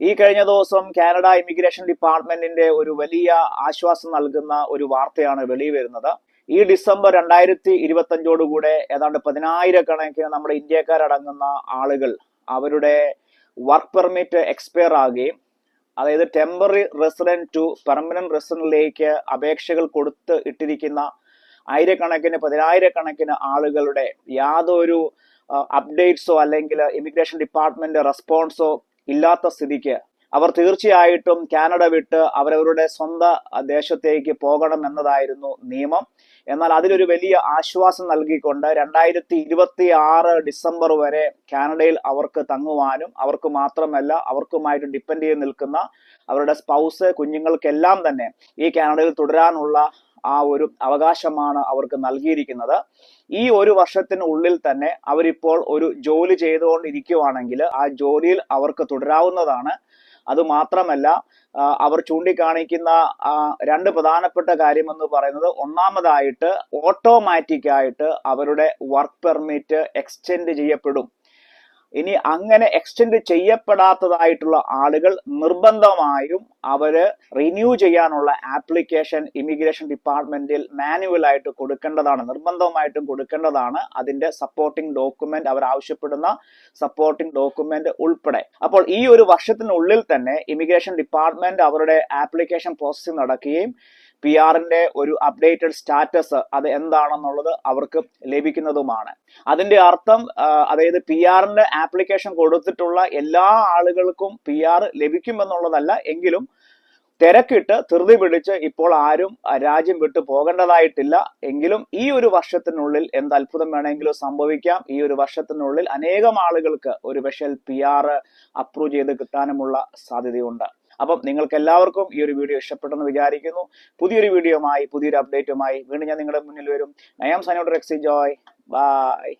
ഈ കഴിഞ്ഞ ദിവസം കാനഡ ഇമിഗ്രേഷൻ ഡിപ്പാർട്ട്മെന്റിന്റെ ഒരു വലിയ ആശ്വാസം നൽകുന്ന ഒരു വാർത്തയാണ് വെളി വരുന്നത്. ഈ ഡിസംബർ രണ്ടായിരത്തി ഇരുപത്തി അഞ്ചോടുകൂടെ ഏതാണ്ട് പതിനായിരക്കണക്കിന് നമ്മുടെ ഇന്ത്യക്കാരടങ്ങുന്ന ആളുകൾ അവരുടെ വർക്ക് പെർമിറ്റ് എക്സ്പയർ ആകുകയും അതായത് ടെമ്പററി റെസിഡന്റ് ടു പെർമനന്റ് റെസിഡന്റിലേക്ക് അപേക്ഷകൾ കൊടുത്ത് ഇട്ടിരിക്കുന്ന ആയിരക്കണക്കിന് പതിനായിരക്കണക്കിന് ആളുകളുടെ യാതൊരു അപ്ഡേറ്റ്സോ അല്ലെങ്കിൽ ഇമിഗ്രേഷൻ ഡിപ്പാർട്ട്മെന്റ് റെസ്പോൺസോ ഇല്ലാത്ത സ്ഥിതിക്ക്. അവർ തീർച്ചയായിട്ടും കാനഡ വിട്ട് അവരവരുടെ സ്വന്തം ദേശത്തേക്ക് പോകണം എന്നതായിരുന്നു നിയമം. എന്നാൽ അതിലൊരു വലിയ ആശ്വാസം നൽകിക്കൊണ്ട് രണ്ടായിരത്തി ഇരുപത്തി ആറ് ഡിസംബർ വരെ കാനഡയിൽ അവർക്ക് തങ്ങുവാനും അവർക്ക് മാത്രമല്ല അവർക്കുമായിട്ട് ഡിപ്പെൻഡ് ചെയ്ത് നിൽക്കുന്ന അവരുടെ സ്പൗസ് കുഞ്ഞുങ്ങൾക്കെല്ലാം തന്നെ ഈ കാനഡയിൽ തുടരാനുള്ള ആ ഒരു അവകാശമാണ് അവർക്ക് നൽകിയിരിക്കുന്നത്. ഈ ഒരു വർഷത്തിനുള്ളിൽ തന്നെ അവരിപ്പോൾ ഒരു ജോലി ചെയ്തുകൊണ്ടിരിക്കുവാണെങ്കിൽ ആ ജോലിയിൽ അവർക്ക് തുടരാവുന്നതാണ്. അത് മാത്രമല്ല അവർ ചൂണ്ടിക്കാണിക്കുന്ന രണ്ട് പ്രധാനപ്പെട്ട കാര്യമെന്ന് പറയുന്നത് ഒന്നാമതായിട്ട് ഓട്ടോമാറ്റിക്കായിട്ട് അവരുടെ വർക്ക് പെർമിറ്റ് എക്സ്റ്റെൻഡ് ചെയ്യപ്പെടും. ഇനി അങ്ങനെ എക്സ്റ്റെൻഡ് ചെയ്യപ്പെടാത്തതായിട്ടുള്ള ആളുകൾ നിർബന്ധമായും അവർ റിന്യൂ ചെയ്യാനുള്ള ആപ്ലിക്കേഷൻ ഇമിഗ്രേഷൻ ഡിപ്പാർട്ട്മെന്റിൽ മാനുവൽ ആയിട്ട് കൊടുക്കേണ്ടതാണ് നിർബന്ധമായിട്ടും കൊടുക്കേണ്ടതാണ് അതിന്റെ സപ്പോർട്ടിംഗ് ഡോക്യുമെന്റ് അവർ ആവശ്യപ്പെടുന്ന സപ്പോർട്ടിംഗ് ഡോക്യുമെന്റ് ഉൾപ്പെടെ. അപ്പോൾ ഈ ഒരു വർഷത്തിനുള്ളിൽ തന്നെ ഇമിഗ്രേഷൻ ഡിപ്പാർട്ട്മെന്റ് അവരുടെ ആപ്ലിക്കേഷൻ പ്രോസസ്സിംഗ് നടക്കുകയും പി ആറിന്റെ ഒരു അപ്ഡേറ്റഡ് സ്റ്റാറ്റസ് അത് എന്താണെന്നുള്ളത് അവർക്ക് ലഭിക്കുന്നതുമാണ്. അതിന്റെ അർത്ഥം അതായത് പി ആറിന്റെ ആപ്ലിക്കേഷൻ കൊടുത്തിട്ടുള്ള എല്ലാ ആളുകൾക്കും പി ആർ ലഭിക്കുമെന്നുള്ളതല്ല എങ്കിലും തിരക്കിട്ട് ധൃതി പിടിച്ച് ഇപ്പോൾ ആരും രാജ്യം വിട്ടു പോകേണ്ടതായിട്ടില്ല. എങ്കിലും ഈ ഒരു വർഷത്തിനുള്ളിൽ എന്ത് അത്ഭുതം വേണമെങ്കിലും സംഭവിക്കാം. ഈ ഒരു വർഷത്തിനുള്ളിൽ അനേകം ആളുകൾക്ക് ഒരു പക്ഷേ പി ആർ അപ്രൂവ് ചെയ്ത് കിട്ടാനുമുള്ള സാധ്യതയുണ്ട്. അപ്പം നിങ്ങൾക്ക് എല്ലാവർക്കും ഈ ഒരു വീഡിയോ ഇഷ്ടപ്പെട്ടെന്ന് വിചാരിക്കുന്നു. പുതിയൊരു വീഡിയോയുമായി പുതിയൊരു അപ്ഡേറ്റുമായി വീണ്ടും ഞാൻ നിങ്ങളുടെ മുന്നിൽ വരും. നയാം സനോട് എക്സി ജോയ് ബൈ